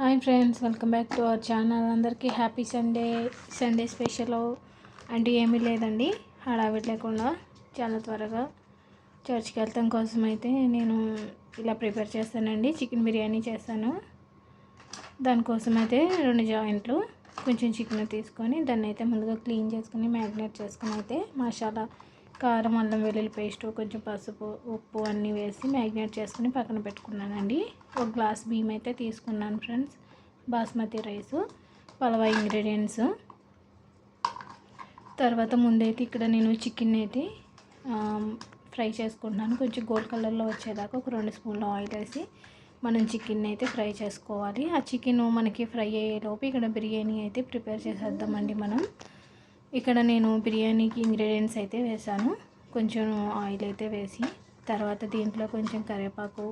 Hi friends welcome back to our channel. అందరికీ happy Sunday Sunday special. అంటే ఏమీ లేదండి హడావిడి లేకుండా చాలా త్వరగా చర్చ్కి వెళ్తాం కోసం అయితే నేను ఇలా ప్రిపేర్ చేస్తానండి. చికెన్ బిర్యానీ చేస్తాను. దానికోసం అయితే రెండు జాయింట్లు కొంచెం చికెన్ తీసుకొని దాన్ని అయితే ముందుగా క్లీన్ చేసుకొని మ్యాగ్నేట్ చేసుకుని అయితే మసాలా కారం అల్లం వెల్లుల్లి పేస్ట్ కొంచెం పసుపు ఉప్పు అన్నీ వేసి మ్యాగ్నేట్ చేసుకుని పక్కన పెట్టుకున్నానండి. ఒక గ్లాస్ బియ్యం అయితే తీసుకున్నాను ఫ్రెండ్స్. బాస్మతి రైస్ పలవా ఇంగ్రీడియంట్స్. తర్వాత ముందైతే ఇక్కడ నేను చికెన్ అయితే ఫ్రై చేసుకుంటున్నాను. కొంచెం గోల్డ్ కలర్లో వచ్చేదాకా ఒక రెండు స్పూన్ల ఆయిల్ వేసి మనం చికెన్ అయితే ఫ్రై చేసుకోవాలి. ఆ చికెన్ మనకి ఫ్రై అయ్యేలోపు ఇక్కడ బిర్యానీ అయితే ప్రిపేర్ చేసేద్దామండి మనం. ఇక్కడ నేను బిర్యానీకి ఇంగ్రీడియంట్స్ అయితే వేసాను. కొంచెం ఆయిల్ అయితే వేసి తర్వాత దీంట్లో కొంచెం కరివేపాకు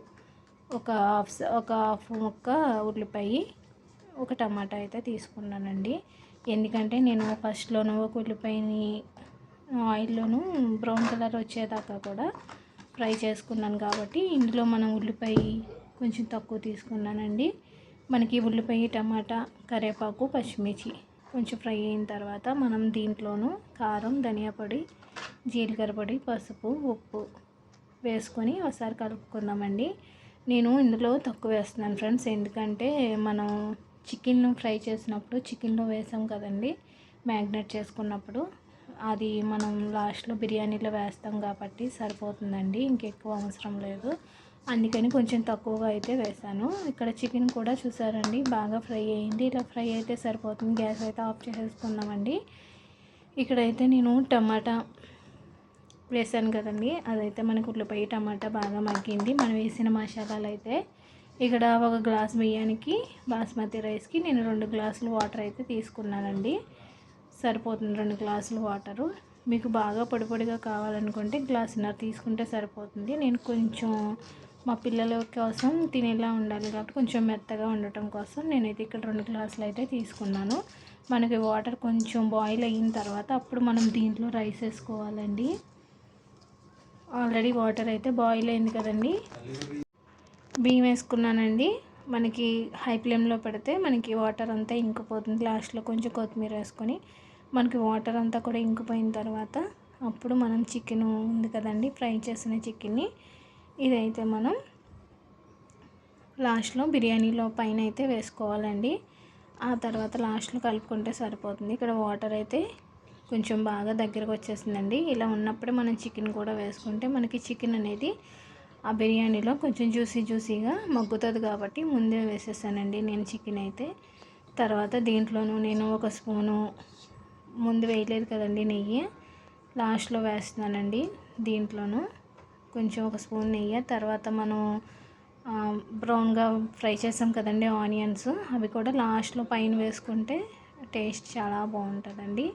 ఒక హాఫ్ ఒక హాఫ్ ముక్క ఉల్లిపాయ ఒక టమాటా అయితే తీసుకున్నానండి. ఎందుకంటే నేను ఫస్ట్లోనూ ఒక ఉల్లిపాయని ఆయిల్లోనూ బ్రౌన్ కలర్ వచ్చేదాకా కూడా ఫ్రై చేసుకున్నాను కాబట్టి ఇందులో మనం ఉల్లిపాయ కొంచెం తక్కువ తీసుకున్నానండి. మనకి ఉల్లిపాయ టమాటా కరివేపాకు పచ్చిమిర్చి కొంచెం ఫ్రై అయిన తర్వాత మనం దీంట్లోనూ కారం ధనియా పొడి జీలకర్ర పొడి పసుపు ఉప్పు వేసుకొని ఒకసారి కలుపుకుందామండి. నేను ఇందులో తక్కువ వేస్తున్నాను ఫ్రెండ్స్. ఎందుకంటే మనం చికెన్ ఫ్రై చేసినప్పుడు చికెన్లో వేసాం కదండి మ్యాగ్నేట్ చేసుకున్నప్పుడు. అది మనం లాస్ట్లో బిర్యానీలో వేస్తాం కాబట్టి సరిపోతుందండి ఇంకెక్కువ అవసరం లేదు. అందుకని కొంచెం తక్కువగా అయితే వేసాను. ఇక్కడ చికెన్ కూడా చూసారండి బాగా ఫ్రై అయ్యింది ఇలా ఫ్రై అయితే సరిపోతుంది. గ్యాస్ అయితే ఆఫ్ చేసేసుకున్నామండి. ఇక్కడైతే నేను టమాటా వేసాను కదండి. అదైతే మనకు ఉల్లిపాయ టమాటా బాగా మగ్గింది. మనం వేసిన మసాలాలు అయితే ఇక్కడ ఒక గ్లాస్ బియ్యానికి బాస్మతి రైస్కి నేను రెండు గ్లాసులు వాటర్ అయితే తీసుకున్నానండి. సరిపోతుంది రెండు గ్లాసులు వాటరు. మీకు బాగా పొడి పొడిగా కావాలనుకుంటే గ్లాసున్నర తీసుకుంటే సరిపోతుంది. నేను కొంచెం మా పిల్లల కోసం తినేలా ఉండాలి కాబట్టి కొంచెం మెత్తగా ఉండటం కోసం నేనైతే ఇక్కడ రెండు గ్లాసులు అయితే తీసుకున్నాను. మనకి వాటర్ కొంచెం బాయిల్ అయిన తర్వాత అప్పుడు మనం దీంట్లో రైస్ వేసుకోవాలండి. ఆల్రెడీ వాటర్ అయితే బాయిల్ అయింది కదండి. బియ్యం వేసుకున్నానండి. మనకి హై ఫ్లేమ్లో పెడితే మనకి వాటర్ అంతా ఇంకిపోతుంది. లాస్ట్లో కొంచెం కొత్తిమీర వేసుకొని మనకి వాటర్ అంతా కూడా ఇంకిపోయిన తర్వాత అప్పుడు మనం చికెన్ ఉంది కదండి ఫ్రై చేసిన చికెన్ని ఇదైతే మనం లాస్ట్లో బిర్యానీలో పైన అయితే వేసుకోవాలండి. ఆ తర్వాత లాస్ట్లో కలుపుకుంటే సరిపోతుంది. ఇక్కడ వాటర్ అయితే కొంచెం బాగా దగ్గరకు వచ్చేసిందండి. ఇలా ఉన్నప్పుడే మనం చికెన్ కూడా వేసుకుంటే మనకి చికెన్ అనేది ఆ బిర్యానీలో కొంచెం జ్యూసీ జ్యూసీగా మగ్గుతుంది కాబట్టి ముందే వేసేసానండి నేను చికెన్ అయితే. తర్వాత దీంట్లోనూ నేను ఒక స్పూను ముందు వేయలేదు కదండి నెయ్యి. లాస్ట్లో వేస్తున్నానండి దీంట్లోనూ. కొంచెం ఒక స్పూన్ నెయ్యి తర్వాత మనం బ్రౌన్గా ఫ్రై చేసాం కదండి ఆనియన్స్ అవి కూడా లాస్ట్లో పైన వేసుకుంటే టేస్ట్ చాలా బాగుంటుందండి.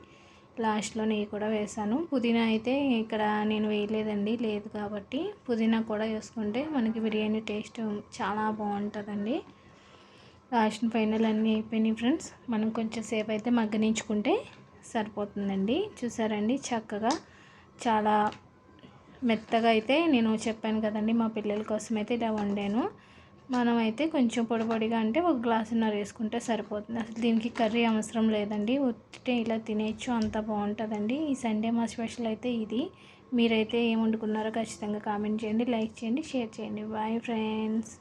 లాస్ట్లో నెయ్యి కూడా వేసాను. పుదీనా అయితే ఇక్కడ నేను వేయలేదండి లేదు కాబట్టి పుదీనా కూడా వేసుకుంటే మనకి బిర్యానీ టేస్ట్ చాలా బాగుంటుందండి. లాస్ట్ ఫైనల్ అన్నీ అయిపోయినాయి ఫ్రెండ్స్. మనం కొంచెం సేపు అయితే మగ్గనించుకుంటే సరిపోతుందండి. చూసారండి చక్కగా చాలా మెత్తగా అయితే నేను చెప్పాను కదండి మా పిల్లల కోసం అయితే ఇలా వండాను. మనమైతే కొంచెం పొడిపొడిగా అంటే ఒక గ్లాసున్నర వేసుకుంటే సరిపోతుంది. అసలు దీనికి కర్రీ అవసరం లేదండి. ఉత్తితే ఇలా తినేయచ్చు అంత బాగుంటుందండి. ఈ సండే మా స్పెషల్ అయితే ఇది. మీరైతే ఏం వండుకున్నారో ఖచ్చితంగా కామెంట్ చేయండి లైక్ చేయండి షేర్ చేయండి. Bye friends.